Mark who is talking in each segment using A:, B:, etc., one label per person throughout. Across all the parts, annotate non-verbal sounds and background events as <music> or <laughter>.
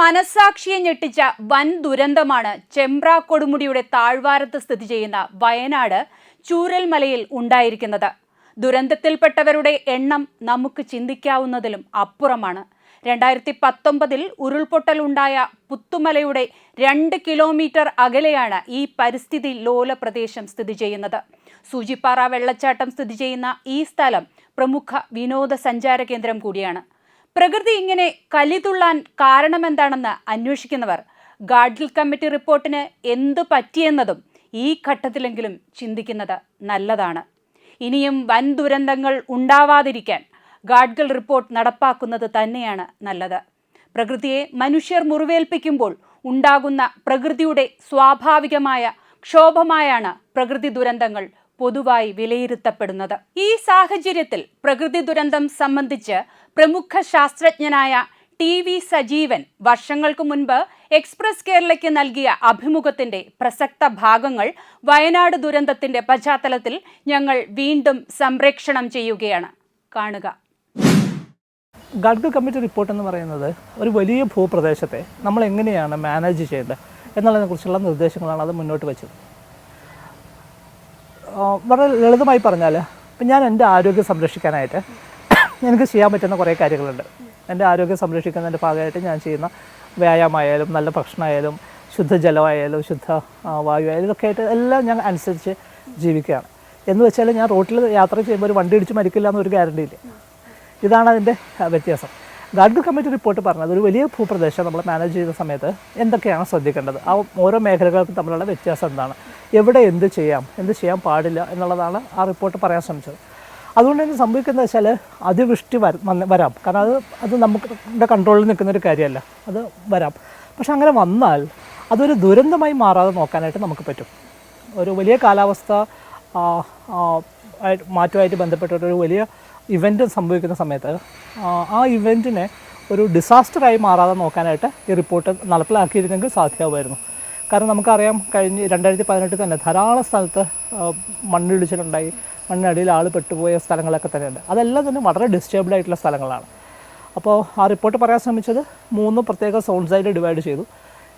A: മനസാക്ഷിയെ ഞെട്ടിച്ച വൻ ദുരന്തമാണ് ചെമ്പ്ര കൊടുമുടിയുടെ താഴ്വാരത്ത് സ്ഥിതി ചെയ്യുന്ന വയനാട് ചൂരൽമലയിൽ ഉണ്ടായിരിക്കുന്നത്. ദുരന്തത്തിൽപ്പെട്ടവരുടെ എണ്ണം നമുക്ക് ചിന്തിക്കാവുന്നതിലും അപ്പുറമാണ്. രണ്ടായിരത്തി പത്തൊമ്പതിൽ ഉരുൾപൊട്ടലുണ്ടായ പുത്തുമലയുടെ രണ്ട് കിലോമീറ്റർ അകലെയാണ് ഈ പരിസ്ഥിതി ലോല പ്രദേശം സ്ഥിതി ചെയ്യുന്നത്. സൂചിപ്പാറ വെള്ളച്ചാട്ടം സ്ഥിതി ചെയ്യുന്ന ഈ സ്ഥലം പ്രമുഖ വിനോദസഞ്ചാര കേന്ദ്രം കൂടിയാണ്. പ്രകൃതി ഇങ്ങനെ കലിതുള്ളാൻ കാരണമെന്താണെന്ന് അന്വേഷിക്കുന്നവർ ഗാഡ്ഗിൽ കമ്മിറ്റി റിപ്പോർട്ടിന് എന്തു പറ്റിയെന്നതും ഈ ഘട്ടത്തിലെങ്കിലും ചിന്തിക്കുന്നത് നല്ലതാണ്. ഇനിയും വൻ ദുരന്തങ്ങൾ ഉണ്ടാവാതിരിക്കാൻ ഗാഡ്ഗിൽ റിപ്പോർട്ട് നടപ്പാക്കുന്നത് തന്നെയാണ് നല്ലത്. പ്രകൃതിയെ മനുഷ്യർ മുറിവേൽപ്പിക്കുമ്പോൾ ഉണ്ടാകുന്ന പ്രകൃതിയുടെ സ്വാഭാവികമായ ക്ഷോഭമായാണ് പ്രകൃതി ദുരന്തങ്ങൾ പൊതുവായി വിലയിരുത്തപ്പെടുന്നത്. ഈ സാഹചര്യത്തിൽ പ്രകൃതി ദുരന്തം സംബന്ധിച്ച് പ്രമുഖ ശാസ്ത്രജ്ഞനായ ടി വി സജീവൻ വർഷങ്ങൾക്ക് മുൻപ് എക്സ്പ്രസ് കേരളയ്ക്ക് നൽകിയ അഭിമുഖത്തിന്റെ പ്രസക്ത ഭാഗങ്ങൾ വയനാട് ദുരന്തത്തിന്റെ പശ്ചാത്തലത്തിൽ ഞങ്ങൾ വീണ്ടും സംപ്രേക്ഷണം ചെയ്യുകയാണ്. കാണുക.
B: ഗഡ്ഗിൽ കമ്മിറ്റി റിപ്പോർട്ട് എന്ന് പറയുന്നത് ഒരു വലിയ ഭൂപ്രദേശത്തെ നമ്മൾ എങ്ങനെയാണ് മാനേജ് ചെയ്യേണ്ടത് എന്നുള്ളതിനെക്കുറിച്ചുള്ള നിർദ്ദേശങ്ങളാണ് അത് മുന്നോട്ട് വെച്ചത്. വളരെ ലളിതമായി പറഞ്ഞാൽ ഇപ്പം ഞാൻ എന്റെ ആരോഗ്യം സംരക്ഷിക്കാനായിട്ട് എനിക്ക് ചെയ്യാൻ പറ്റുന്ന കുറേ കാര്യങ്ങളുണ്ട്. എന്റെ ആരോഗ്യം സംരക്ഷിക്കുന്നതിന്റെ ഭാഗമായിട്ട് ഞാൻ ചെയ്യുന്ന വ്യായാമമായാലും നല്ല ഭക്ഷണമായാലും ശുദ്ധജലമായാലും ശുദ്ധ വായു ആയാലും ഇതൊക്കെ ആയിട്ട് എല്ലാം ഞാൻ അനുസരിച്ച് ജീവിക്കുകയാണ്. എന്ന് വെച്ചാൽ ഞാൻ റോട്ടിൽ യാത്ര ചെയ്യുമ്പോൾ ഒരു വണ്ടി ഇടിച്ച് മരിക്കില്ല എന്നൊരു ഗ്യാരണ്ടി ഇല്ല? ഇതാണ് അതിന്റെ വ്യത്യാസം. ഗാഡ്ഗിൽ കമ്മിറ്റി റിപ്പോർട്ട് പറഞ്ഞത് ഒരു വലിയ ഭൂപ്രദേശം നമ്മൾ മാനേജ് ചെയ്യുന്ന സമയത്ത് എന്തൊക്കെയാണ് ശ്രദ്ധിക്കേണ്ടത്? ആ ഓരോ മേഖലകൾക്കും തമ്മിലുള്ള വ്യത്യാസം എന്താണ്? എവിടെ എന്ത് ചെയ്യാം എന്ത് ചെയ്യാൻ പാടില്ല എന്നുള്ളതാണ് ആ റിപ്പോർട്ട് പറയാൻ ശ്രമിച്ചത്. അതുകൊണ്ട് തന്നെ സംഭവിക്കുന്നത് വെച്ചാൽ അതിവൃഷ്ടി വര വരാം. കാരണം അത് അത് നമുക്ക് കൺട്രോളിൽ നിൽക്കുന്ന ഒരു കാര്യമല്ല. അത് വരാം. പക്ഷെ അങ്ങനെ വന്നാൽ അതൊരു ദുരന്തമായി മാറാതെ നോക്കാനായിട്ട് നമുക്ക് പറ്റും. ഒരു വലിയ കാലാവസ്ഥ മാറ്റമായിട്ട് ബന്ധപ്പെട്ട ഒരു വലിയ ഇവന്റ് സംഭവിക്കുന്ന സമയത്ത് ആ, ഇവന്റിനെ ഒരു ഡിസാസ്റ്ററായി മാറാതെ നോക്കാനായിട്ട് ഈ റിപ്പോർട്ട് നടപ്പിലാക്കിയിരുന്നെങ്കിൽ സാധ്യമാകുമായിരുന്നു കാരണം നമുക്കറിയാം കഴിഞ്ഞ് രണ്ടായിരത്തി പതിനെട്ടിൽ തന്നെ ധാരാളം സ്ഥലത്ത് മണ്ണിടിച്ചിലുണ്ടായി. മണ്ണിനടിയിൽ ആൾ പെട്ടുപോയ സ്ഥലങ്ങളൊക്കെ തന്നെയുണ്ട്. അതെല്ലാം തന്നെ വളരെ ഡിസ്റ്റർബ്ഡ് ആയിട്ടുള്ള സ്ഥലങ്ങളാണ്. അപ്പോൾ ആ റിപ്പോർട്ട് പറയാൻ ശ്രമിച്ചത് മൂന്ന് പ്രത്യേക സോൺസായിട്ട് ഡിവൈഡ് ചെയ്തു.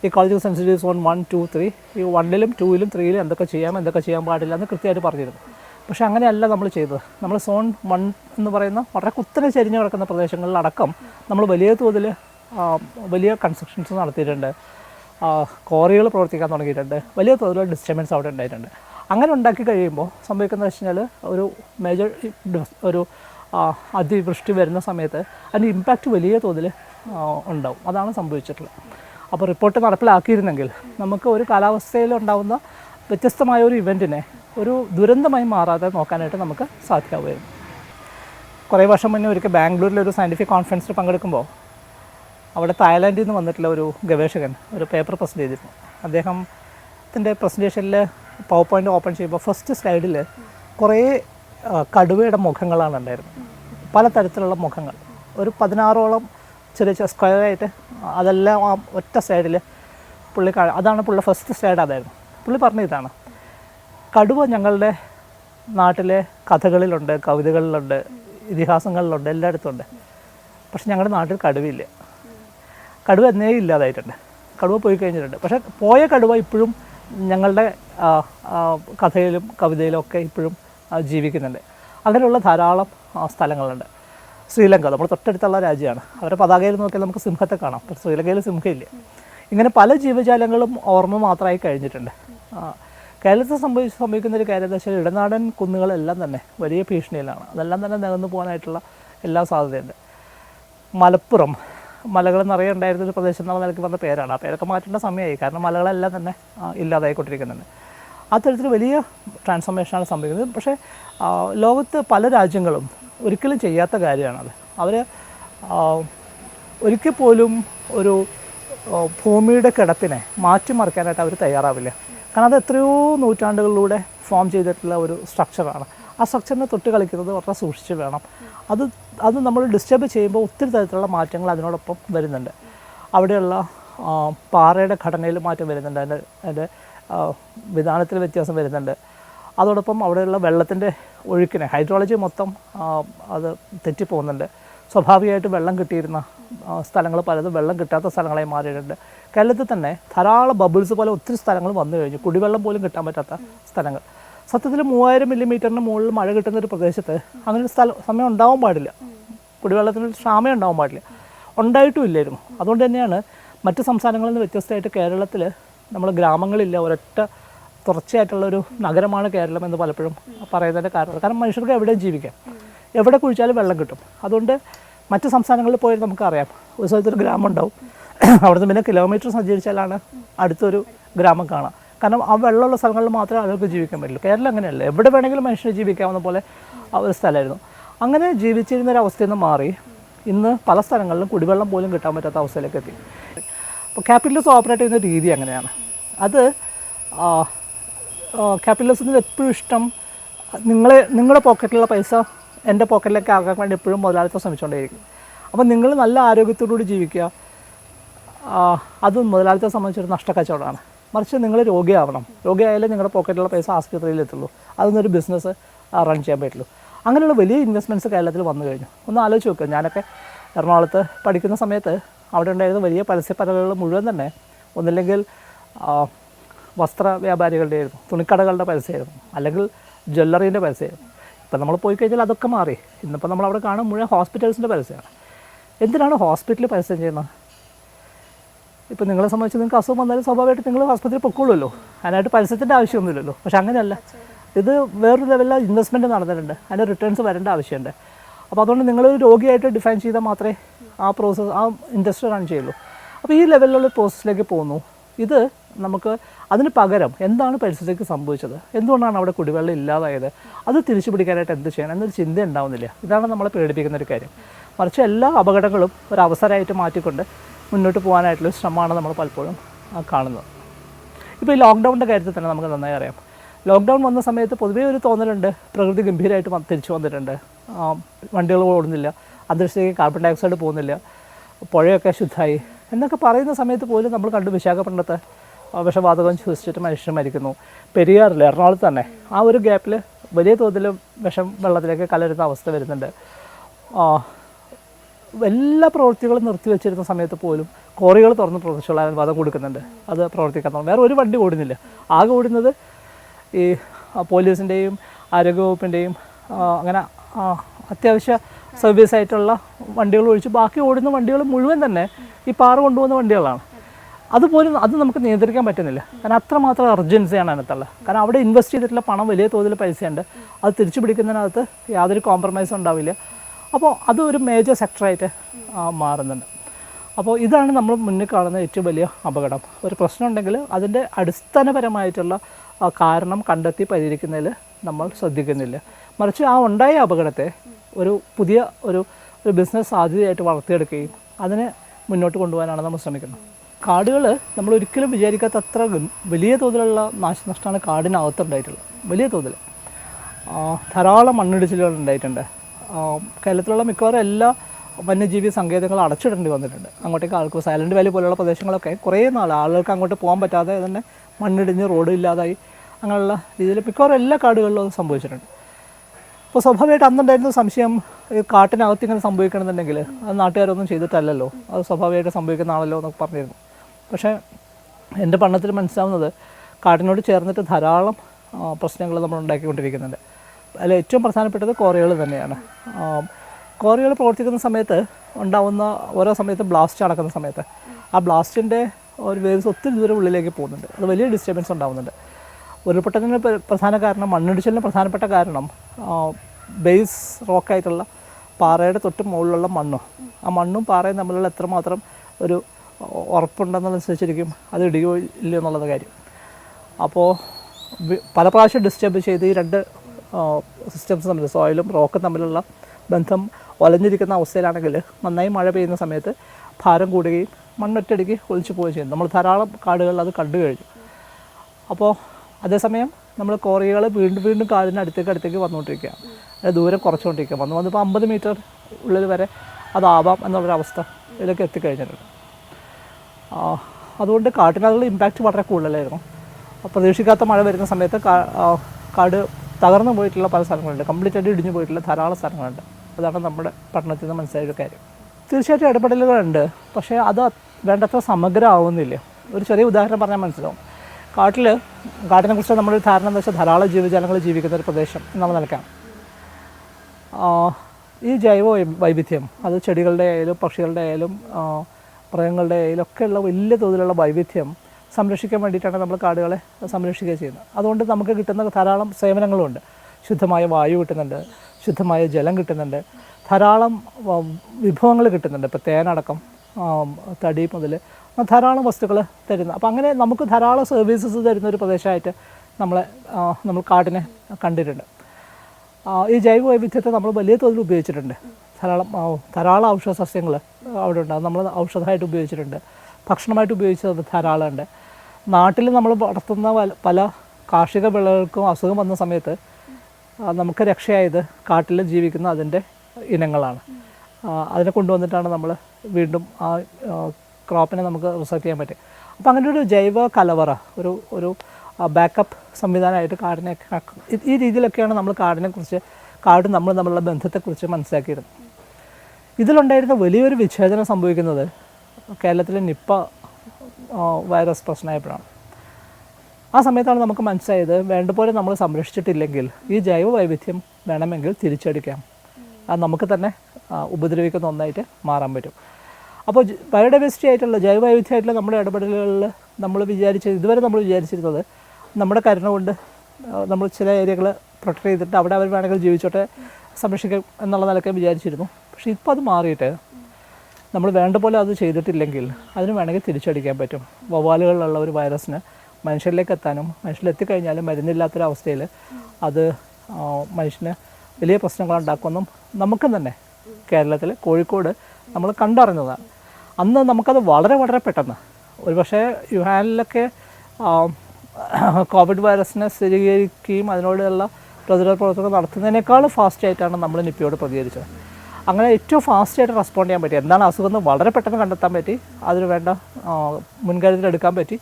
B: Ecological sensitive zone one two three ഈ വണ്ണിലും ടൂവിലും ത്രീയിലും എന്തൊക്കെ ചെയ്യാം എന്തൊക്കെ ചെയ്യാൻ പാടില്ല എന്ന് കൃത്യമായിട്ട് പറഞ്ഞിരുന്നു. പക്ഷേ അങ്ങനെയല്ല നമ്മൾ ചെയ്തത്. നമ്മൾ സോൺ വൺ എന്ന് പറയുന്ന വളരെ കുത്തനെ ചെരിഞ്ഞ് കിടക്കുന്ന പ്രദേശങ്ങളിലടക്കം നമ്മൾ വലിയ തോതിൽ വലിയ കൺസ്ട്രക്ഷൻസ് നടത്തിയിട്ടുണ്ട്. കോറികൾ പ്രവർത്തിക്കാൻ തുടങ്ങിയിട്ടുണ്ട്. വലിയ തോതിലുള്ള ഡിസ്റ്റർബൻസ് അവിടെ ഉണ്ടായിട്ടുണ്ട്. അങ്ങനെ ഉണ്ടാക്കി കഴിയുമ്പോൾ സംഭവിക്കുന്നത് വെച്ച് കഴിഞ്ഞാൽ ഒരു മേജർ ഒരു അതിവൃഷ്ടി വരുന്ന സമയത്ത് അതിന്റെ ഇമ്പാക്റ്റ് വലിയ തോതിൽ ഉണ്ടാവും. അതാണ് സംഭവിച്ചിട്ടുള്ളത്. അപ്പോൾ റിപ്പോർട്ട് നടപ്പിലാക്കിയിരുന്നെങ്കിൽ നമുക്ക് ഒരു കാലാവസ്ഥയിൽ ഉണ്ടാകുന്ന വ്യത്യസ്തമായ ഒരു ഇവന്റിനെ ഒരു ദുരന്തമായി മാറാതെ നോക്കാനായിട്ട് നമുക്ക് സാധ്യമാവുമായിരുന്നു കുറേ വർഷം മുന്നേ ഒരിക്കൽ ബാംഗ്ലൂരിൽ ഒരു സയന്റിഫിക് കോൺഫറൻസിൽ പങ്കെടുക്കുമ്പോൾ അവിടെ തായ്ലാൻഡിൽ നിന്ന് വന്നിട്ടുള്ള ഒരു ഗവേഷകൻ ഒരു പേപ്പർ പ്രസന്റ് ചെയ്തിരുന്നു. അദ്ദേഹത്തിന്റെ പ്രസന്റേഷനിൽ പവർ പോയിന്റ് ഓപ്പൺ ചെയ്യുമ്പോൾ ഫസ്റ്റ് സ്ലൈഡിൽ കുറേ കടുവയുടെ മുഖങ്ങളാണ് ഉണ്ടായിരുന്നത്. പലതരത്തിലുള്ള മുഖങ്ങൾ. ഒരു പതിനാറോളം ചെറിയ ചെറിയ സ്ക്വയറായിട്ട് അതെല്ലാം ആ ഒറ്റ സൈഡിൽ പുള്ളി അതാണ് പുള്ളി ഫസ്റ്റ് സൈഡ് അതായിരുന്നു. പുള്ളി പറഞ്ഞ ഇതാണ്. കടുവ ഞങ്ങളുടെ നാട്ടിലെ കഥകളിലുണ്ട് കവിതകളിലുണ്ട് ഇതിഹാസങ്ങളിലുണ്ട് എല്ലായിടത്തും ഉണ്ട്. പക്ഷെ ഞങ്ങളുടെ നാട്ടിൽ കടുവയില്ല. കടുവ എന്നേ ഇല്ലാതായിട്ടുണ്ട്. കടുവ പോയി കഴിഞ്ഞിട്ടുണ്ട്. പക്ഷേ പോയ കടുവ ഇപ്പോഴും ഞങ്ങളുടെ കഥയിലും കവിതയിലും ഒക്കെ ഇപ്പോഴും ജീവിക്കുന്നുണ്ട്. അങ്ങനെയുള്ള ധാരാളം സ്ഥലങ്ങളുണ്ട്. ശ്രീലങ്ക നമ്മൾ തൊട്ടടുത്തുള്ള രാജ്യമാണ്. അവരുടെ പതാകയിൽ നോക്കിയാൽ നമുക്ക് സിംഹത്തെ കാണാം. പക്ഷേ ശ്രീലങ്കയിൽ സിംഹമില്ല ഇങ്ങനെ പല ജീവജാലങ്ങളും ഓർമ്മ മാത്രമായി കഴിഞ്ഞിട്ടുണ്ട്. കേരളത്തെ സംഭവിച്ച് സംഭവിക്കുന്ന ഒരു കാര്യം എന്താ വെച്ചാൽ ഇടനാടൻ കുന്നുകളെല്ലാം തന്നെ വലിയ ഭീഷണിയിലാണ്. അതെല്ലാം തന്നെ നികന്നു പോകാനായിട്ടുള്ള എല്ലാ സാധ്യതയുണ്ട്. മലപ്പുറം മലകൾ നിറയെ ഉണ്ടായിരുന്ന ഒരു പ്രദേശം എന്നുള്ള നിലയ്ക്ക് വന്ന പേരാണ്. ആ പേരൊക്കെ മാറ്റേണ്ട സമയമായി. കാരണം മലകളെല്ലാം തന്നെ ഇല്ലാതായിക്കൊണ്ടിരിക്കുന്നുണ്ട്. അത്തരത്തിൽ തരത്തിൽ വലിയ ട്രാൻസ്ഫോർമേഷനാണ് സംഭവിക്കുന്നത്. പക്ഷേ ലോകത്ത് പല രാജ്യങ്ങളും ഒരിക്കലും ചെയ്യാത്ത കാര്യമാണത്. അവർ ഒരിക്കൽ പോലും ഒരു ഭൂമിയുടെ കിടപ്പിനെ മാറ്റിമറിക്കാനായിട്ട് അവർ തയ്യാറാവില്ല. കാരണം അത് എത്രയോ നൂറ്റാണ്ടുകളിലൂടെ ഫോം ചെയ്തിട്ടുള്ള ഒരു സ്ട്രക്ചറാണ് ആ സ്ട്രക്ചറിനെ തൊട്ട് കളിക്കുന്നത് വളരെ സൂക്ഷിച്ച് വേണം. അത് അത് നമ്മൾ ഡിസ്റ്റർബ് ചെയ്യുമ്പോൾ ഒത്തിരി തരത്തിലുള്ള മാറ്റങ്ങൾ അതിനോടൊപ്പം വരുന്നുണ്ട്. അവിടെയുള്ള പാറയുടെ ഘടനയിൽ മാറ്റം വരുന്നുണ്ട്. അതിന്റെ അതിന്റെ വിധാനത്തിൽ വ്യത്യാസം വരുന്നുണ്ട്. അതോടൊപ്പം അവിടെയുള്ള വെള്ളത്തിന്റെ ഒഴുക്കിനെ ഹൈഡ്രോളജി മൊത്തം അത് തെറ്റിപ്പോകുന്നുണ്ട്. സ്വാഭാവികമായിട്ട് വെള്ളം കിട്ടിയിരുന്ന സ്ഥലങ്ങൾ പലതും വെള്ളം കിട്ടാത്ത സ്ഥലങ്ങളായി മാറിയിട്ടുണ്ട്. കേരളത്തിൽ തന്നെ ധാരാളം ബബിൾസ് പോലെ ഒത്തിരി സ്ഥലങ്ങൾ വന്നു കഴിഞ്ഞു. കുടിവെള്ളം പോലും കിട്ടാൻ പറ്റാത്ത സ്ഥലങ്ങൾ. സത്യത്തിൽ മൂവായിരം മില്ലിമീറ്ററിന് മുകളിൽ മഴ കിട്ടുന്ന ഒരു പ്രദേശത്ത് അങ്ങനെ സ്ഥലം സമയം ഉണ്ടാവാൻ പാടില്ല. കുടിവെള്ളത്തിന് ക്ഷാമം ഉണ്ടാവാൻ പാടില്ല. ഉണ്ടായിട്ടും ഇല്ലായിരുന്നു. അതുകൊണ്ട് തന്നെയാണ് മറ്റ് സംസ്ഥാനങ്ങളിൽ നിന്ന് വ്യത്യസ്തമായിട്ട് കേരളത്തിൽ നമ്മൾ ഗ്രാമങ്ങളില്ല ഒരൊറ്റ തുടർച്ചയായിട്ടുള്ളൊരു നഗരമാണ് കേരളം എന്ന് പലപ്പോഴും പറയുന്നതിന്റെ കാരണം. കാരണം മനുഷ്യർക്ക് എവിടെയും ജീവിക്കാം. എവിടെ കുഴിച്ചാലും വെള്ളം കിട്ടും. അതുകൊണ്ട് മറ്റ് സംസ്ഥാനങ്ങളിൽ പോയാൽ നമുക്കറിയാം. ഒരു സ്ഥലത്തൊരു ഗ്രാമം ഉണ്ടാവും. അവിടുന്ന് പിന്നെ കിലോമീറ്റർ സഞ്ചരിച്ചാലാണ് അടുത്തൊരു ഗ്രാമം കാണാം. കാരണം ആ വെള്ളമുള്ള സ്ഥലങ്ങളിൽ മാത്രമേ ആളുകൾക്ക് ജീവിക്കാൻ പറ്റുള്ളൂ. കേരളം അങ്ങനെയല്ല. എവിടെ വേണമെങ്കിലും മനുഷ്യന് ജീവിക്കാവുന്ന പോലെ ഒരു സ്ഥലമായിരുന്നു. അങ്ങനെ ജീവിച്ചിരുന്ന ഒരു അവസ്ഥയിൽ നിന്ന് മാറി. ഇന്ന് പല സ്ഥലങ്ങളിലും കുടിവെള്ളം പോലും കിട്ടാൻ പറ്റാത്ത അവസ്ഥയിലേക്ക് എത്തി. അപ്പോൾ ക്യാപിറ്റലിസം ഓപ്പറേറ്റ് ചെയ്യുന്ന രീതി അങ്ങനെയാണ്. അത് ക്യാപിറ്റലിസത്തിന് എപ്പോഴും ഇഷ്ടം നിങ്ങളെ നിങ്ങളുടെ പോക്കറ്റിലുള്ള പൈസ എന്റെ പോക്കറ്റിലേക്ക് ആക്കാൻ വേണ്ടി എപ്പോഴും മുതലാളിത്തം ശ്രമിച്ചുകൊണ്ടേയിരിക്കും. അപ്പോൾ നിങ്ങൾ നല്ല ആരോഗ്യത്തോടുകൂടി ജീവിക്കുക. അത് മുതലാളിത്തം സംബന്ധിച്ചൊരു നഷ്ടക്കച്ചവടമാണ്. മറിച്ച് നിങ്ങൾ രോഗിയാവണം. രോഗിയായാലേ നിങ്ങളുടെ പോക്കറ്റിലുള്ള പൈസ ആശുപത്രിയിൽ എത്തുള്ളൂ അതൊന്നൊരു ബിസിനസ് റൺ ചെയ്യാൻ പറ്റുള്ളൂ. അങ്ങനെയുള്ള വലിയ ഇൻവെസ്റ്റ്മെന്റ്സ് കേരളത്തിൽ വന്നു കഴിഞ്ഞു. ഒന്ന് ആലോചിച്ച് നോക്കുക ഞാനൊക്കെ എറണാകുളത്ത് പഠിക്കുന്ന സമയത്ത് അവിടെ ഉണ്ടായിരുന്ന വലിയ പരസ്യപ്പലകൾ മുഴുവൻ തന്നെ ഒന്നില്ലെങ്കിൽ വസ്ത്ര വ്യാപാരികളുടെ ആയിരുന്നു. തുണിക്കടകളുടെ പരസ്യമായിരുന്നു അല്ലെങ്കിൽ ജ്വല്ലറീന്റെ പരസ്യമായിരുന്നു ഇപ്പം നമ്മൾ പോയി കഴിഞ്ഞാൽ അതൊക്കെ മാറി. ഇന്നിപ്പോൾ നമ്മൾ അവിടെ കാണും മുഴുവൻ ഹോസ്പിറ്റൽസിന്റെ പരസ്യമാണ്. എന്തിനാണ് ഹോസ്പിറ്റലിൽ പരസ്യം ചെയ്യുന്നത്? ഇപ്പോൾ നിങ്ങളെ സംബന്ധിച്ച് നിങ്ങൾക്ക് അസുഖം വന്നാലും സ്വാഭാവികമായിട്ട് നിങ്ങൾ ആസ്പത്രിയിൽ പൊക്കോളുമല്ലോ. അതിനായിട്ട് പരസ്യത്തിന്റെ ആവശ്യമൊന്നുമില്ലല്ലോ. പക്ഷെ അങ്ങനെയല്ല. ഇത് വേറൊരു ലെവലിൽ ഇൻവെസ്റ്റ്മെന്റ് നടന്നിട്ടുണ്ട്. അതിന്റെ റിട്ടേൺസ് വരേണ്ട ആവശ്യമുണ്ട്. അപ്പോൾ അതുകൊണ്ട് നിങ്ങൾ രോഗിയായിട്ട് ഡിഫൈൻ ചെയ്താൽ മാത്രമേ ആ പ്രോസസ്സ് ആ ഇൻഡസ്ട്രി റൺ ചെയ്യുള്ളൂ. അപ്പോൾ ഈ ലെവലിലുള്ള പ്രോസസ്സിലേക്ക് പോകുന്നു. ഇത് നമുക്ക് അതിന് പകരം എന്താണ് പരിസ്ഥിതിക്ക് സംഭവിച്ചത്? എന്തുകൊണ്ടാണ് അവിടെ കുടിവെള്ളം ഇല്ലാതായത്? അത് തിരിച്ചു പിടിക്കാനായിട്ട് എന്ത് ചെയ്യണം? എന്നൊരു ചിന്ത ഉണ്ടാവുന്നില്ല. ഇതാണ് നമ്മളെ പേടിപ്പിക്കുന്ന ഒരു കാര്യം. മറിച്ച് എല്ലാ അപകടങ്ങളും ഒരു അവസരമായിട്ട് മാറ്റിക്കൊണ്ട് മുന്നോട്ട് പോകാനായിട്ടുള്ള ശ്രമമാണ് നമ്മൾ പലപ്പോഴും കാണുന്നത്. ഇപ്പോൾ ഈ ലോക്ക്ഡൗണിന്റെ കാര്യത്തിൽ തന്നെ നമുക്ക് നന്നായി അറിയാം. ലോക്ക്ഡൗൺ വന്ന സമയത്ത് പൊതുവേ ഒരു തോന്നലുണ്ട് പ്രകൃതി ഗംഭീരമായിട്ട് തിരിച്ചു വന്നിട്ടുണ്ട്. വണ്ടികൾ ഓടുന്നില്ല അന്തരീക്ഷത്തേക്ക് കാർബൺ ഡയോക്സൈഡ് പോകുന്നില്ല പുഴയൊക്കെ ശുദ്ധമായി എന്നൊക്കെ പറയുന്ന സമയത്ത് പോലും നമ്മൾ കണ്ടു വിശാഖപട്ടണത്ത് വിഷവാതകം ശ്വസിച്ചിട്ട് മനുഷ്യർ മരിക്കുന്നു. പെരിയാറിൽ എറണാകുളത്ത് തന്നെ ആ ഒരു ഗ്യാപ്പിൽ വലിയ തോതിൽ വിഷം വെള്ളത്തിലേക്ക് കലരുന്ന അവസ്ഥ വരുന്നുണ്ട്. എല്ലാ പ്രവൃത്തികളും നിർത്തിവെച്ചിരുന്ന സമയത്ത് പോലും കോറികൾ തുറന്ന് പ്രദർശിച്ചുള്ള അനുവാദം കൊടുക്കുന്നുണ്ട്. അത് പ്രവർത്തിക്കാൻ വേറെ ഒരു വണ്ടി ഓടുന്നില്ല. ആകെ ഓടുന്നത് ഈ പോലീസിന്റെയും ആരോഗ്യവകുപ്പിന്റെയും അങ്ങനെ അത്യാവശ്യ സർവീസ് ആയിട്ടുള്ള വണ്ടികൾ ഒഴിച്ച് ബാക്കി ഓടുന്ന വണ്ടികൾ മുഴുവൻ തന്നെ ഈ പാറ കൊണ്ടുപോകുന്ന വണ്ടികളാണ്. അതുപോലും അത് നമുക്ക് നിയന്ത്രിക്കാൻ പറ്റുന്നില്ല. കാരണം അത്രമാത്രം അർജൻസിയാണ് അതിനകത്തുള്ളത്. കാരണം അവിടെ ഇൻവെസ്റ്റ് ചെയ്തിട്ടുള്ള പണം വലിയ തോതിൽ പൈസയുണ്ട്. അത് തിരിച്ചു പിടിക്കുന്നതിനകത്ത് യാതൊരു കോംപ്രമൈസും ഉണ്ടാവില്ല. അപ്പോൾ അതൊരു മേജർ സെക്ടറായിട്ട് മാറുന്നുണ്ട്. അപ്പോൾ ഇതാണ് നമ്മൾ മുന്നിൽ കാണുന്ന ഏറ്റവും വലിയ അപകടം. ഒരു പ്രശ്നം ഉണ്ടെങ്കിൽ അതിന്റെ അടിസ്ഥാനപരമായിട്ടുള്ള കാരണം കണ്ടെത്തി പരിഹരിക്കുന്നതിൽ നമ്മൾ ശ്രദ്ധിക്കുന്നില്ല. മറിച്ച് ആ ഉണ്ടായ അപകടത്തെ ഒരു പുതിയ ഒരു ഒരു ബിസിനസ് സാധ്യതയായിട്ട് വളർത്തിയെടുക്കുകയും അതിനെ മുന്നോട്ട് കൊണ്ടുപോകാനാണ് നമ്മൾ ശ്രമിക്കുന്നത്. കാടുകൾ നമ്മൾ ഒരിക്കലും വിചാരിക്കാത്ത അത്ര വലിയ തോതിലുള്ള നാശനഷ്ടമാണ് കാടിനകത്തുണ്ടായിട്ടുള്ളത് വലിയ തോതിൽ. ധാരാളം മണ്ണിടിച്ചിലുകൾ ഉണ്ടായിട്ടുണ്ട്. കേരളത്തിലുള്ള മിക്കവാറും എല്ലാ വന്യജീവി സങ്കേതങ്ങളും അടച്ചിടേണ്ടി വന്നിട്ടുണ്ട്. അങ്ങോട്ടേക്ക് ആൾക്ക് സൈലന്റ് വാലി പോലുള്ള പ്രദേശങ്ങളൊക്കെ കുറേ നാൾ ആളുകൾക്ക് അങ്ങോട്ട് പോകാൻ പറ്റാതെ തന്നെ മണ്ണിടിഞ്ഞ് റോഡ് ഇല്ലാതായി അങ്ങനെയുള്ള രീതിയിൽ മിക്കവാറും എല്ലാ കാടുകളിലും അത് സംഭവിച്ചിട്ടുണ്ട്. അപ്പോൾ സ്വാഭാവികമായിട്ട് അന്നുണ്ടായിരുന്ന സംശയം ഈ കാട്ടിനകത്ത് ഇങ്ങനെ സംഭവിക്കണമെന്നുണ്ടെങ്കിൽ അത് നാട്ടുകാരൊന്നും ചെയ്തിട്ടല്ലല്ലോ. അത് സ്വാഭാവികമായിട്ട് സംഭവിക്കുന്നതാണല്ലോ എന്നൊക്കെ പറഞ്ഞിരുന്നു. പക്ഷേ എന്റെ പഠനത്തിൽ മനസ്സിലാവുന്നത് കാട്ടിനോട് ചേർന്നിട്ട് ധാരാളം പ്രശ്നങ്ങൾ നമ്മൾ ഉണ്ടാക്കിക്കൊണ്ടിരിക്കുന്നുണ്ട്. അതിൽ ഏറ്റവും പ്രധാനപ്പെട്ടത് കോറികൾ തന്നെയാണ്. കോറികൾ പ്രവർത്തിക്കുന്ന സമയത്ത് ഉണ്ടാവുന്ന ഓരോ സമയത്ത് ബ്ലാസ്റ്റ് നടക്കുന്ന സമയത്ത്. ആ ബ്ലാസ്റ്റിന്റെ ഒരു വേവ്സ് ഒത്തിരി ദൂരം ഉള്ളിലേക്ക് പോകുന്നുണ്ട്. അത് വലിയ ഡിസ്റ്റർബൻസ് ഉണ്ടാവുന്നുണ്ട്. ഉരുൾപൊട്ടലിന് പ്ര- പ്രധാന കാരണം മണ്ണിടിച്ചിലിന് പ്രധാനപ്പെട്ട കാരണം ബേസ് റോക്കായിട്ടുള്ള പാറയുടെ തൊട്ട് മുകളിലുള്ള മണ്ണും. ആ മണ്ണും പാറയും തമ്മിലുള്ള എത്രമാത്രം ഒരു ഉറപ്പുണ്ടെന്നനുസരിച്ചിരിക്കും അത് ഇടിയോ ഇല്ലയോ എന്നുള്ളത് കാര്യം. അപ്പോൾ പല പ്രാവശ്യം ഡിസ്റ്റർബ് ചെയ്ത് ഈ രണ്ട് സിസ്റ്റംസ് തമ്മിൽ സോയിലും റോക്കും തമ്മിലുള്ള ബന്ധം വലഞ്ഞിരിക്കുന്ന അവസ്ഥയിലാണെങ്കിൽ നന്നായി മഴ പെയ്യുന്ന സമയത്ത് ഭാരം കൂടുകയും മണ്ണൊറ്റടിക്ക് ഒലിച്ചു പോവുകയും ചെയ്യും. നമ്മൾ ധാരാളം കാടുകളിൽ അത് കണ്ടു കഴിഞ്ഞു. അപ്പോൾ അതേസമയം നമ്മൾ കോറികൾ വീണ്ടും വീണ്ടും കാടിന് അടുത്തേക്ക് അടുത്തേക്ക് വന്നുകൊണ്ടിരിക്കുക അത് ദൂരം കുറച്ചുകൊണ്ടിരിക്കുക വന്ന് വന്നിപ്പോൾ അമ്പത് മീറ്റർ ഉള്ളിൽ വരെ അതാവാം എന്നുള്ളൊരവസ്ഥ ഇതിലൊക്കെ എത്തിക്കഴിഞ്ഞിട്ടുണ്ട്. അതുകൊണ്ട് കാട്ടിനകത്തുള്ള ഇമ്പാക്റ്റ് വളരെ കൂടുതലായിരുന്നു. പ്രതീക്ഷിക്കാത്ത മഴ വരുന്ന സമയത്ത് കാട് തകർന്നു പോയിട്ടുള്ള പല സ്ഥലങ്ങളുണ്ട്. കംപ്ലീറ്റ് ആയിട്ട് ഇടിഞ്ഞു പോയിട്ടുള്ള ധാരാളം സ്ഥലങ്ങളുണ്ട്. അതാണ് നമ്മുടെ പഠനത്തിൽ നിന്ന് മനസ്സിലായൊരു കാര്യം. തീർച്ചയായിട്ടും ഇടപെടലുകളുണ്ട്. പക്ഷേ അത് വേണ്ടത്ര സമഗ്രമാവുന്നില്ല. ഒരു ചെറിയ ഉദാഹരണം പറഞ്ഞാൽ മനസ്സിലാവും. കാട്ടിൽ കാട്ടിനെ കുറിച്ച് നമ്മളൊരു ധാരണ എന്ന് വെച്ചാൽ ധാരാളം ജീവജാലങ്ങൾ ജീവിക്കുന്ന ഒരു പ്രദേശം നിലക്കാണ് ആ, ഈ ജൈവ വൈവിധ്യം അത് ചെടികളുടെ ആയാലും പക്ഷികളുടെ ആയാലും മൃഗങ്ങളുടെ ആയാലും ഒക്കെയുള്ള വലിയ തോതിലുള്ള വൈവിധ്യം സംരക്ഷിക്കാൻ വേണ്ടിയിട്ടാണ് നമ്മൾ കാടുകളെ സംരക്ഷിക്കുക ചെയ്യുന്നത്. അതുകൊണ്ട് നമുക്ക് കിട്ടുന്ന ധാരാളം സേവനങ്ങളുണ്ട്. ശുദ്ധമായ വായു കിട്ടുന്നുണ്ട് ശുദ്ധമായ ജലം കിട്ടുന്നുണ്ട് ധാരാളം വിഭവങ്ങൾ കിട്ടുന്നുണ്ട്. ഇപ്പോൾ തേനടക്കം തടി മുതൽ ധാരാളം വസ്തുക്കൾ തരുന്നു അപ്പോൾ അങ്ങനെ നമുക്ക് ധാരാളം സർവീസസ് തരുന്ന ഒരു പ്രദേശമായിട്ട് നമ്മളെ നമ്മൾ കാടിനെ കണ്ടിട്ടുണ്ട്. ഈ ജൈവ വൈവിധ്യത്തെ നമ്മൾ വലിയ തോതിൽ ഉപയോഗിച്ചിട്ടുണ്ട്. ധാരാളം ധാരാളം ഔഷധ സസ്യങ്ങൾ അവിടെ ഉണ്ട്. അത് നമ്മൾ ഔഷധമായിട്ട് ഉപയോഗിച്ചിട്ടുണ്ട്. ഭക്ഷണമായിട്ട് ഉപയോഗിച്ചത് ധാരാളം ഉണ്ട്. നാട്ടിൽ നമ്മൾ വളർത്തുന്ന പല- കാർഷിക വിളകൾക്കും അസുഖം വന്ന സമയത്ത് നമുക്ക് രക്ഷയായത് കാട്ടിൽ ജീവിക്കുന്ന അതിന്റെ ഇനങ്ങളാണ്. അതിനെ കൊണ്ടുവന്നിട്ടാണ് നമ്മൾ വീണ്ടും ആ ക്രോപ്പിനെ നമുക്ക് റിസർച്ച് ചെയ്യാൻ പറ്റും അപ്പോൾ അങ്ങനെ ഒരു ജൈവ കലവറ ഒരു ഒരു ബാക്കപ്പ് സംവിധാനമായിട്ട് കാടിനെ ഈ- രീതിയിലൊക്കെയാണ് നമ്മൾ കാടിനെ കുറിച്ച് കാട് നമ്മൾ നമ്മളുടെ ബന്ധത്തെക്കുറിച്ച് മനസ്സിലാക്കിയിരുന്നത്. ഇതിലുണ്ടായിരുന്ന വലിയൊരു വിച്ഛേദനം സംഭവിക്കുന്നത് കേരളത്തിലെ നിപ്പ വൈറസ് പ്രശ്നമായപ്പോഴാണ്. ആ സമയത്താണ് നമുക്ക് മനസ്സിലായത് വേണ്ടപോലെ നമ്മൾ സംരക്ഷിച്ചിട്ടില്ലെങ്കിൽ ഈ ജൈവ വൈവിധ്യം വേണമെങ്കിൽ തിരിച്ചടിക്കാം. അത് നമുക്ക് തന്നെ ഉപദ്രവിക്കുന്ന ഒന്നായിട്ട് മാറാൻ പറ്റും. അപ്പോൾ ബയോഡൈവേഴ്സിറ്റി ആയിട്ടുള്ള ജൈവ വൈവിധ്യമായിട്ടുള്ള നമ്മുടെ ഇടപെടലുകളിൽ നമ്മൾ വിചാരിച്ച ഇതുവരെ നമ്മൾ വിചാരിച്ചിരുന്നത് നമ്മുടെ കരുണ കൊണ്ട് നമ്മൾ ചില ഏരിയകൾ പ്രൊട്ടക്ട് ചെയ്തിട്ട് അവിടെ അവർ വേണമെങ്കിൽ ജീവിച്ചോട്ടെ സംരക്ഷിക്കാം എന്നുള്ള നിലയ്ക്ക് വിചാരിച്ചിരുന്നു. പക്ഷേ ഇപ്പോൾ അത് മാറിയിട്ട് നമ്മൾ വേണ്ട പോലെ അത് ചെയ്തിട്ടില്ലെങ്കിൽ അതിന് വേണമെങ്കിൽ തിരിച്ചടിക്കാൻ പറ്റും. വവ്വാലുകളിലുള്ള ഒരു വൈറസിന് മനുഷ്യരിലേക്ക് എത്താനും മനുഷ്യരിലെത്തിക്കഴിഞ്ഞാലും മരുന്നില്ലാത്തൊരവസ്ഥയിൽ അത് മനുഷ്യന് വലിയ പ്രശ്നങ്ങൾ ഉണ്ടാക്കുമെന്നും നമുക്കും തന്നെ കേരളത്തിൽ കോഴിക്കോട് നമ്മൾ കണ്ടറിഞ്ഞതാണ്. അന്ന് നമുക്കത് വളരെ വളരെ പെട്ടെന്ന്. ഒരുപക്ഷെ യുഹാനിലൊക്കെ കോവിഡ് വൈറസിനെ സ്ഥിരീകരിക്കുകയും അതിനോടുള്ള പ്രതിരോധ പ്രവർത്തനം നടത്തുന്നതിനേക്കാൾ ഫാസ്റ്റായിട്ടാണ് നമ്മൾ നിപ്പിയോട് പ്രതികരിച്ചത്. അങ്ങനെ ഏറ്റവും ഫാസ്റ്റായിട്ട് റെസ്പോണ്ട് ചെയ്യാൻ പറ്റി. എന്താണ് അസുഖം എന്ന് വളരെ പെട്ടെന്ന് കണ്ടെത്താൻ പറ്റി. അതിന് വേണ്ട മുൻകരുതൽ എടുക്കാൻ പറ്റി.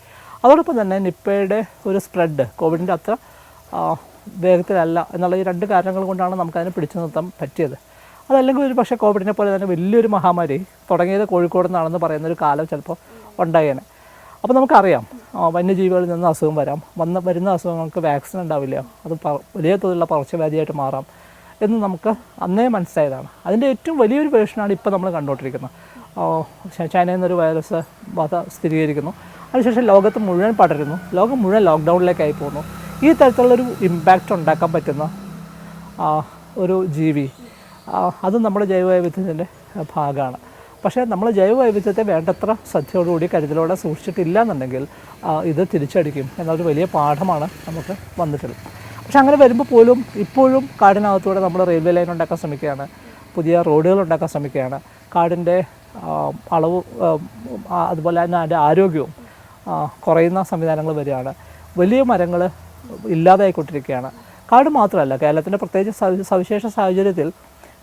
B: അതോടൊപ്പം തന്നെ നിപ്പയുടെ ഒരു സ്പ്രെഡ് കോവിഡിന്റെ അത്ര വേഗത്തിലല്ല എന്നുള്ള ഈ രണ്ട് കാരണങ്ങൾ കൊണ്ടാണ് നമുക്കതിനെ പിടിച്ചു നിർത്താൻ പറ്റിയത്. അതല്ലെങ്കിൽ ഒരു പക്ഷേ കോവിഡിനെ പോലെ തന്നെ വലിയൊരു മഹാമാരി തുടങ്ങിയത് കോഴിക്കോട് നിന്നാണെന്ന് പറയുന്ന ഒരു കാലം ചിലപ്പോൾ ഉണ്ടായേനെ. അപ്പോൾ നമുക്കറിയാം വന്യജീവികളിൽ നിന്ന് അസുഖം വരാം. വന്ന വരുന്ന അസുഖങ്ങൾക്ക് വാക്സിൻ ഉണ്ടാവില്ല. അത് വലിയ തോതിലുള്ള പകർച്ചവ്യാധിയായിട്ട് മാറാം. എന്ന് നമുക്ക് അന്നേ മനസ്സിലായതാണ്. അതിന്റെ ഏറ്റവും വലിയൊരു വേർഷനാണ് ഇപ്പോൾ നമ്മൾ കണ്ടുകൊണ്ടിരിക്കുന്നത്. ചൈനയിൽ നിന്നൊരു വൈറസ് ബാധ സ്ഥിരീകരിക്കുന്നു. അതിനുശേഷം ലോകത്ത് മുഴുവൻ പടരുന്നു. ലോകം മുഴുവൻ ലോക്ക്ഡൗണിലേക്കായി പോകുന്നു. ഈ തരത്തിലുള്ളൊരു ഇമ്പാക്റ്റ് ഉണ്ടാക്കാൻ പറ്റുന്ന ഒരു ജീവി അത് നമ്മുടെ ജൈവവൈവിധ്യത്തിന്റെ ഭാഗമാണ്. പക്ഷേ നമ്മൾ ജൈവവൈവിധ്യത്തെ വേണ്ടത്ര ശ്രദ്ധയോടുകൂടി കരുതലോടെ സൂക്ഷിച്ചിട്ടില്ല എന്നുണ്ടെങ്കിൽ ഇത് തിരിച്ചടിക്കും എന്നൊരു വലിയ പാഠമാണ് നമുക്ക് വന്നിട്ടുള്ളത്. പക്ഷെ അങ്ങനെ വരുമ്പോൾ പോലും ഇപ്പോഴും കാടിനകത്തൂടെ നമ്മൾ റെയിൽവേ ലൈൻ ഉണ്ടാക്കാൻ ശ്രമിക്കുകയാണ്. പുതിയ റോഡുകൾ ഉണ്ടാക്കാൻ ശ്രമിക്കുകയാണ്. കാടിന്റെ അളവ് അതുപോലെ തന്നെ അതിന്റെ ആരോഗ്യവും കുറയുന്ന സംവിധാനങ്ങൾ വരികയാണ്. വലിയ മരങ്ങൾ ഇല്ലാതായിക്കൊണ്ടിരിക്കുകയാണ്. കാട് മാത്രമല്ല കേരളത്തിന്റെ പ്രത്യേകിച്ച് സവിശേഷ സാഹചര്യത്തിൽ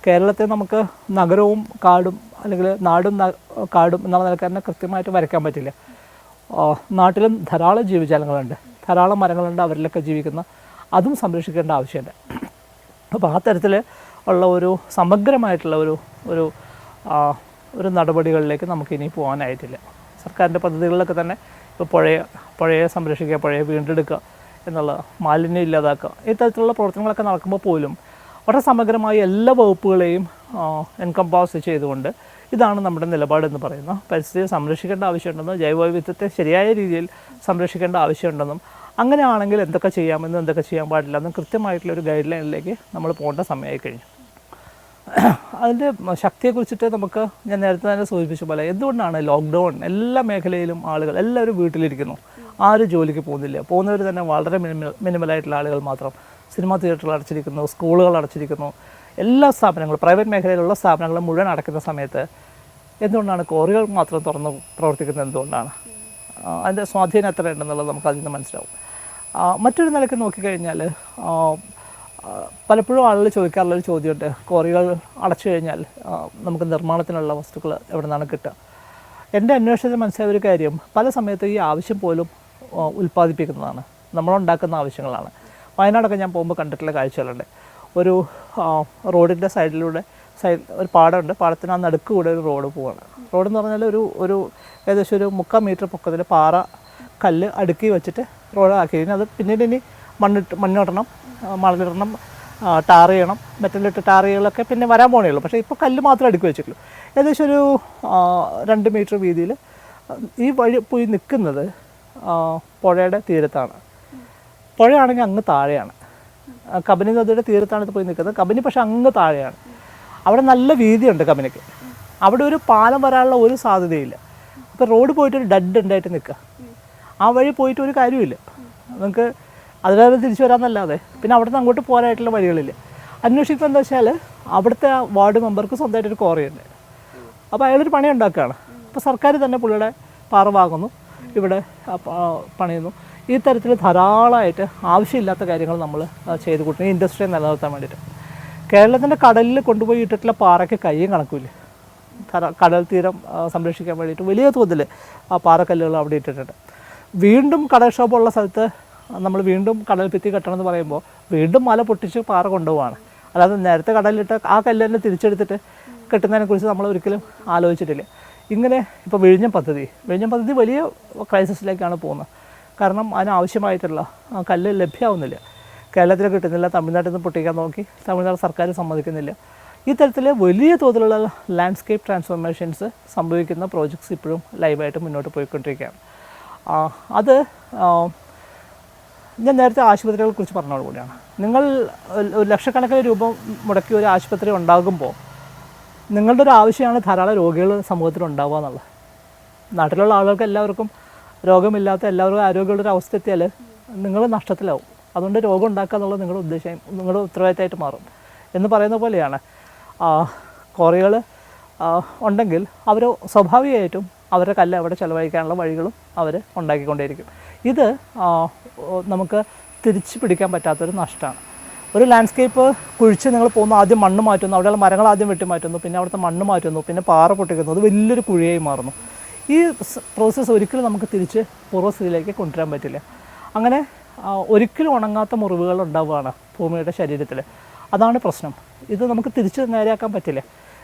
B: കേരളത്തെ നമുക്ക് നഗരവും കാടും അല്ലെങ്കിൽ നാടും കാടും എന്നുള്ള നിലയ്ക്ക് തന്നെ കൃത്യമായിട്ട് വരയ്ക്കാൻ പറ്റില്ല. നാട്ടിലും ധാരാളം ജീവജാലങ്ങളുണ്ട്. ധാരാളം മരങ്ങളുണ്ട് അവരിലൊക്കെ ജീവിക്കുന്ന അതും സംരക്ഷിക്കേണ്ട ആവശ്യമില്ല. അപ്പോൾ ആ തരത്തിൽ ഉള്ള ഒരു സമഗ്രമായിട്ടുള്ള ഒരു ഒരു ഒരു നടപടികളിലേക്ക് നമുക്ക് ഇനി പോകാനായിട്ടില്ല സർക്കാരിന്റെ പദ്ധതികളിലൊക്കെ തന്നെ ഇപ്പോൾ പുഴയെ പുഴയെ സംരക്ഷിക്കുക പുഴയെ വീണ്ടെടുക്കുക എന്നുള്ള മാലിന്യം ഇല്ലാതാക്കുക ഇത്തരത്തിലുള്ള പ്രവർത്തനങ്ങളൊക്കെ നടക്കുമ്പോൾ പോലും വളരെ സമഗ്രമായി എല്ലാ വകുപ്പുകളെയും എൻകംപാസ് ചെയ്തുകൊണ്ട് ഇതാണ് നമ്മുടെ നിലപാടെന്ന് പറയുന്നത്. പരിസ്ഥിതിയെ സംരക്ഷിക്കേണ്ട ആവശ്യമുണ്ടെന്നും ജൈവവൈവിധ്യത്തെ ശരിയായ രീതിയിൽ സംരക്ഷിക്കേണ്ട ആവശ്യമുണ്ടെന്നും അങ്ങനെയാണെങ്കിൽ എന്തൊക്കെ ചെയ്യാമെന്നും എന്തൊക്കെ ചെയ്യാൻ പാടില്ല എന്നും കൃത്യമായിട്ടുള്ള ഒരു ഗൈഡ് ലൈനിലേക്ക് നമ്മൾ പോകേണ്ട സമയമായി കഴിഞ്ഞു. അതിന്റെ ശക്തിയെക്കുറിച്ചിട്ട് നമുക്ക് ഞാൻ നേരത്തെ തന്നെ സൂചിപ്പിച്ച പോലെ എന്തുകൊണ്ടാണ് ലോക്ക്ഡൗൺ എല്ലാ മേഖലയിലും ആളുകൾ എല്ലാവരും വീട്ടിലിരിക്കുന്നു. ആരും ജോലിക്ക് പോകുന്നില്ല. പോകുന്നവർ തന്നെ വളരെ മിനിമൽ മിനിമലായിട്ടുള്ള ആളുകൾ മാത്രം. സിനിമാ തിയേറ്ററുകൾ അടച്ചിരിക്കുന്നു സ്കൂളുകൾ അടച്ചിരിക്കുന്നു. എല്ലാ സ്ഥാപനങ്ങളും പ്രൈവറ്റ് മേഖലയിലുള്ള സ്ഥാപനങ്ങൾ മുഴുവൻ അടയ്ക്കുന്ന സമയത്ത് എന്തുകൊണ്ടാണ് കോറികൾ മാത്രം തുറന്ന് പ്രവർത്തിക്കുന്നത്? എന്തുകൊണ്ടാണ്? അതിന്റെ സ്വാധീനം എത്ര ഉണ്ടെന്നുള്ളത് നമുക്ക് അതിൽ നിന്ന് മനസ്സിലാവും. മറ്റൊരു നിലയ്ക്ക് നോക്കിക്കഴിഞ്ഞാൽ പലപ്പോഴും ആളുകൾ ചോദിക്കാറുള്ള ഒരു ചോദ്യമുണ്ട്. കോറികൾ അടച്ചു കഴിഞ്ഞാൽ നമുക്ക് നിർമ്മാണത്തിനുള്ള വസ്തുക്കൾ എവിടെ നിന്നാണ് കിട്ടുക? എന്റെ അന്വേഷണത്തിൽ മനസ്സിലായ ഒരു കാര്യം പല സമയത്തും ഈ ആവശ്യം പോലും ഉൽപ്പാദിപ്പിക്കുന്നതാണ്. നമ്മളുണ്ടാക്കുന്ന ആവശ്യങ്ങളാണ്. വയനാടൊക്കെ ഞാൻ പോകുമ്പോൾ കണ്ടിട്ടുള്ള കാഴ്ചകളുണ്ട്. ഒരു റോഡിന്റെ സൈഡിലൂടെ സൈഡ് ഒരു പാടമുണ്ട്. പാടത്തിന് ആ നടുക്ക് കൂടെ ഒരു റോഡ് പോവാണ്. റോഡെന്ന് പറഞ്ഞാൽ ഒരു ഒരു ഏകദേശം ഒരു മുക്കാൽ മീറ്റർ പൊക്കത്തിൽ പാറ കല്ല് അടുക്കി വെച്ചിട്ട് റോഡാക്കി കഴിഞ്ഞാൽ അത് പിന്നീട് ഇനി മണ്ണിട്ട് മണ്ണിടണം മണലിടണം ടാർ ചെയ്യണം മെറ്റലിട്ട് ടാർ ചെയ്യലൊക്കെ പിന്നെ വരാൻ പോണേ ഉള്ളൂ. പക്ഷേ ഇപ്പോൾ കല്ല് മാത്രമേ അടുക്കി വെച്ചിട്ടുള്ളൂ. ഏകദേശം ഒരു രണ്ട് മീറ്റർ വീതിയിൽ ഈ വഴി പോയി നിൽക്കുന്നത് പുഴയുടെ തീരത്താണ്. പുഴയാണെങ്കിൽ അങ്ങ് താഴെയാണ്. കബനി നദിയുടെ തീരത്താണ് ഇത് പോയി നിൽക്കുന്നത്. കബനി പക്ഷെ അങ്ങ് താഴെയാണ്. അവിടെ നല്ല വീതിയുണ്ട് കബനിക്ക്. അവിടെ ഒരു പാലം വരാനുള്ള ഒരു സാധ്യതയില്ല. ഇപ്പോൾ റോഡ് പോയിട്ട് ഒരു ഡഡ് ഉണ്ടായിട്ട് നിൽക്കുക. ആ വഴി പോയിട്ട് ഒരു കാര്യമില്ല നമുക്ക് അതിലേറെ തിരിച്ചു വരാമെന്നല്ലാതെ. പിന്നെ അവിടെ നിന്ന് അങ്ങോട്ട് പോരായിട്ടുള്ള വഴികളില്ല. അന്വേഷിക്കുമ്പോൾ എന്താ വെച്ചാൽ അവിടുത്തെ വാർഡ് മെമ്പർക്ക് സ്വന്തമായിട്ടൊരു കോറയുണ്ട് അപ്പോൾ അയാളൊരു പണി ഉണ്ടാക്കുകയാണ്. അപ്പോൾ സർക്കാർ തന്നെ പുള്ളിയുടെ പാറ വാങ്ങുന്നു. ഇവിടെ പണിയുന്നു. ഈ തരത്തിൽ ധാരാളമായിട്ട് ആവശ്യമില്ലാത്ത കാര്യങ്ങൾ നമ്മൾ ചെയ്ത് കൂട്ടുന്നു ഈ ഇൻഡസ്ട്രിയെ നിലനിർത്താൻ വേണ്ടിയിട്ട്. കേരളത്തിന്റെ കടലിൽ കൊണ്ടുപോയി ഇട്ടിട്ടുള്ള പാറയ്ക്ക് കയ്യും കണക്കില്ല കടൽ തീരം സംരക്ഷിക്കാൻ വേണ്ടിയിട്ട് വലിയ തോതിൽ ആ പാറക്കല്ലുകൾ അവിടെ ഇട്ടിട്ടുണ്ട്. വീണ്ടും കടൽക്ഷോഭമുള്ള സ്ഥലത്ത് നമ്മൾ വീണ്ടും കടൽ ഭിത്തി കെട്ടണം എന്ന് പറയുമ്പോൾ വീണ്ടും മല പൊട്ടിച്ച് പാറ കൊണ്ടുപോവാണ്. അതായത് നേരത്തെ കടലിലിട്ട് ആ കല്ല് തന്നെ തിരിച്ചെടുത്തിട്ട് കെട്ടുന്നതിനെക്കുറിച്ച് നമ്മൾ ഒരിക്കലും ആലോചിച്ചിട്ടില്ല. ഇങ്ങനെ ഇപ്പോൾ വിഴിഞ്ഞം പദ്ധതി. വിഴിഞ്ഞം പദ്ധതി വലിയ ക്രൈസിസിലേക്കാണ് പോകുന്നത്. കാരണം അതിനാവശ്യമായിട്ടുള്ള കല്ല് ലഭ്യമാവുന്നില്ല കേരളത്തിൽ കിട്ടുന്നില്ല തമിഴ്നാട്ടിൽ നിന്ന് പൊട്ടിക്കാൻ നോക്കി തമിഴ്നാട് സർക്കാർ സമ്മതിക്കുന്നില്ല. ഈ തരത്തിൽ വലിയ തോതിലുള്ള ലാൻഡ്സ്കേപ്പ് ട്രാൻസ്ഫോർമേഷൻസ് സംഭവിക്കുന്ന പ്രോജക്ട്സ് ഇപ്പോഴും ലൈവായിട്ട് മുന്നോട്ട് പോയിക്കൊണ്ടിരിക്കുകയാണ്. അത് ഞാൻ നേരത്തെ ആശുപത്രികളെ കുറിച്ച് പറഞ്ഞോട് കൂടിയാണ്. നിങ്ങൾ ഒരു- ലക്ഷക്കണക്കിന് രൂപ മുടക്കി ഒരു ആശുപത്രി ഉണ്ടാകുമ്പോൾ നിങ്ങളുടെ ഒരു ആവശ്യമാണ് ധാരാളം രോഗികൾ സമൂഹത്തിൽ ഉണ്ടാവുക എന്നുള്ളത്. നാട്ടിലുള്ള ആളുകൾക്ക് എല്ലാവർക്കും രോഗമില്ലാത്ത എല്ലാവർക്കും ആരോഗ്യമുള്ള ഒരു അവസ്ഥ എത്തിയാൽ നിങ്ങൾ നഷ്ടത്തിലാവും. അതുകൊണ്ട് രോഗം ഉണ്ടാക്കുക എന്നുള്ളത് നിങ്ങളുടെ ഉദ്ദേശം നിങ്ങളുടെ ഉത്തരവാദിത്തമായിട്ട് മാറും. എന്ന് പറയുന്ന പോലെയാണ് കോറികൾ ഉണ്ടെങ്കിൽ അവർ സ്വാഭാവികമായിട്ടും അവരുടെ കല്ല് അവിടെ ചിലവഴിക്കാനുള്ള വഴികളും അവർ ഉണ്ടാക്കിക്കൊണ്ടേയിരിക്കും. ഇത് നമുക്ക് തിരിച്ചു പിടിക്കാൻ പറ്റാത്തൊരു നഷ്ടമാണ്. ഒരു ലാൻഡ്സ്കേപ്പ് കുഴിച്ച് നിങ്ങൾ പോകുന്ന ആദ്യം മണ്ണ് മാറ്റുന്നു അവിടെയുള്ള മരങ്ങൾ ആദ്യം വെട്ടി മാറ്റുന്നു പിന്നെ അവിടുത്തെ മണ്ണ് മാറ്റുന്നു പിന്നെ പാറ പൊട്ടിക്കുന്നു അത് വലിയൊരു കുഴിയായി മാറുന്നു. ഈ പ്രോസസ്സ് ഒരിക്കലും നമുക്ക് തിരിച്ച് പൂർവസ്ഥിതിയിലേക്ക് കൊണ്ടുവരാൻ പറ്റില്ല. അങ്ങനെ ഒരിക്കലും ഉണങ്ങാത്ത മുറിവുകൾ ഉണ്ടാവുകയാണ് ഭൂമിയുടെ ശരീരത്തിൽ. അതാണ് പ്രശ്നം. ഇത് നമുക്ക് തിരിച്ച് നേരെയാക്കാൻ പറ്റില്ല.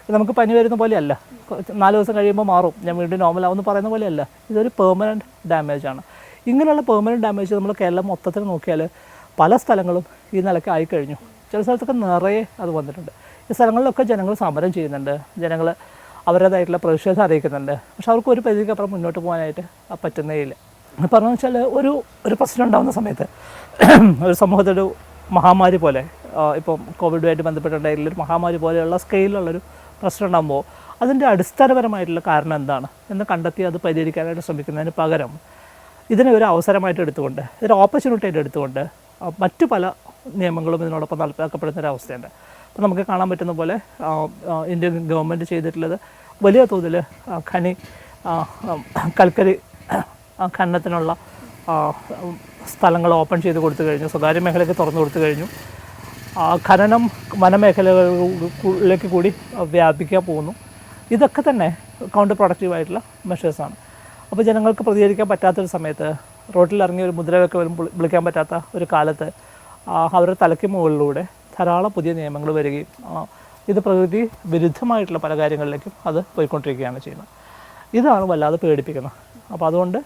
B: നമുക്ക് പനി വരുന്ന പോലെയല്ല. നാല് ദിവസം കഴിയുമ്പോൾ മാറും. ഞാൻ വീണ്ടും നോർമൽ ആവുമെന്ന് പറയുന്ന പോലെയല്ല. ഇതൊരു പെർമനന്റ് ഡാമേജ് ആണ്. ഇങ്ങനെയുള്ള പെർമനന്റ് ഡാമേജ് നമ്മൾ കേരളം മൊത്തത്തിൽ നോക്കിയാൽ പല സ്ഥലങ്ങളും ഈ നിലയ്ക്ക് ആയിക്കഴിഞ്ഞു. ചില സ്ഥലത്തൊക്കെ നിറയെ അത് വന്നിട്ടുണ്ട്. ഈ സ്ഥലങ്ങളിലൊക്കെ ജനങ്ങൾ സമരം ചെയ്യുന്നുണ്ട്. ജനങ്ങൾ അവരുടേതായിട്ടുള്ള പ്രതിഷേധം അറിയിക്കുന്നുണ്ട്. പക്ഷെ അവർക്ക് ഒരു പരിധിക്കപ്പുറം മുന്നോട്ട് പോകാനായിട്ട് പറ്റുന്നേ ഇല്ല. പറഞ്ഞു വെച്ചാൽ ഒരു ഒരു പ്രശ്നം ഉണ്ടാകുന്ന സമയത്ത് <clears throat> ഒരു സമൂഹത്തിലൊരു മഹാമാരി പോലെ ഇപ്പം കോവിഡുമായിട്ട് ബന്ധപ്പെട്ടുണ്ടായിട്ടുള്ളൊരു മഹാമാരി പോലെയുള്ള സ്കെയിലുള്ളൊരു പ്രശ്നം ഉണ്ടാകുമ്പോൾ അതിന്റെ അടിസ്ഥാനപരമായിട്ടുള്ള കാരണം എന്താണ് എന്ന് കണ്ടെത്തി അത് പരിഹരിക്കാനായിട്ട് ശ്രമിക്കുന്നതിന് പകരം ഇതിനെ ഒരു അവസരമായിട്ട് എടുത്തുകൊണ്ട് ഇതൊരു ഓപ്പർച്യൂണിറ്റി ആയിട്ട് എടുത്തുകൊണ്ട് മറ്റു പല നിയമങ്ങളും ഇതിനോടൊപ്പം നടപ്പാക്കപ്പെടുന്ന ഒരു അവസ്ഥയുണ്ട്. അപ്പോൾ നമുക്ക് കാണാൻ പറ്റുന്ന പോലെ ഇന്ത്യൻ ഗവൺമെന്റ് ചെയ്തിട്ടുള്ളത് വലിയ തോതിൽ ഖനി കൽക്കരി ഖനനത്തിനുള്ള സ്ഥലങ്ങൾ ഓപ്പൺ ചെയ്ത് കൊടുത്തു കഴിഞ്ഞു സ്വകാര്യ മേഖലയ്ക്ക് തുറന്നു കൊടുത്തു കഴിഞ്ഞു. ഖനനം വനമേഖലകളിലേക്ക് കൂടി വ്യാപിക്കാൻ പോകുന്നു. ഇതൊക്കെ തന്നെ കൗണ്ടർ പ്രൊഡക്റ്റീവായിട്ടുള്ള മെഷേഴ്സാണ് അപ്പോൾ ജനങ്ങൾക്ക് പ്രതികരിക്കാൻ പറ്റാത്തൊരു സമയത്ത് റോട്ടിൽ ഇറങ്ങി ഒരു മുദ്രയൊക്കെ വരും വിളിക്കാൻ പറ്റാത്ത ഒരു കാലത്ത് അവരുടെ തലയ്ക്ക് മുകളിലൂടെ ധാരാളം പുതിയ നിയമങ്ങൾ വരികയും ഇത് പ്രകൃതി വിരുദ്ധമായിട്ടുള്ള പല കാര്യങ്ങളിലേക്കും അത് പോയിക്കൊണ്ടിരിക്കുകയാണ് ചെയ്യുന്നത്. ഇതാണ് വല്ലാതെ പേടിപ്പിക്കുന്നത്. അപ്പോൾ അതുകൊണ്ട്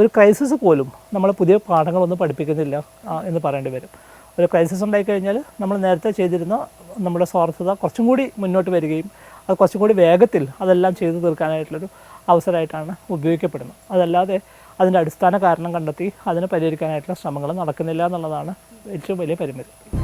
B: ഒരു ക്രൈസിസ് പോലും നമ്മൾ പുതിയ പാഠങ്ങളൊന്നും പഠിപ്പിക്കുന്നില്ല എന്ന് പറയേണ്ടി വരും. ഒരു ക്രൈസിസ് ഉണ്ടായിക്കഴിഞ്ഞാൽ നമ്മൾ നേരത്തെ ചെയ്തിരുന്ന നമ്മുടെ സ്വാർത്ഥത കുറച്ചും കൂടി മുന്നോട്ട് വരികയും അത് കുറച്ചും കൂടി വേഗത്തിൽ അതെല്ലാം ചെയ്തു തീർക്കാനായിട്ടുള്ളൊരു അവസരമായിട്ടാണ് ഉപയോഗിക്കപ്പെടുന്നത്. അതല്ലാതെ അതിന്റെ അടിസ്ഥാന കാരണം കണ്ടെത്തി അതിനെ പരിഹരിക്കാനായിട്ടുള്ള ശ്രമങ്ങൾ നടക്കുന്നില്ല എന്നുള്ളതാണ് ഏറ്റവും വലിയ പരിമിതി.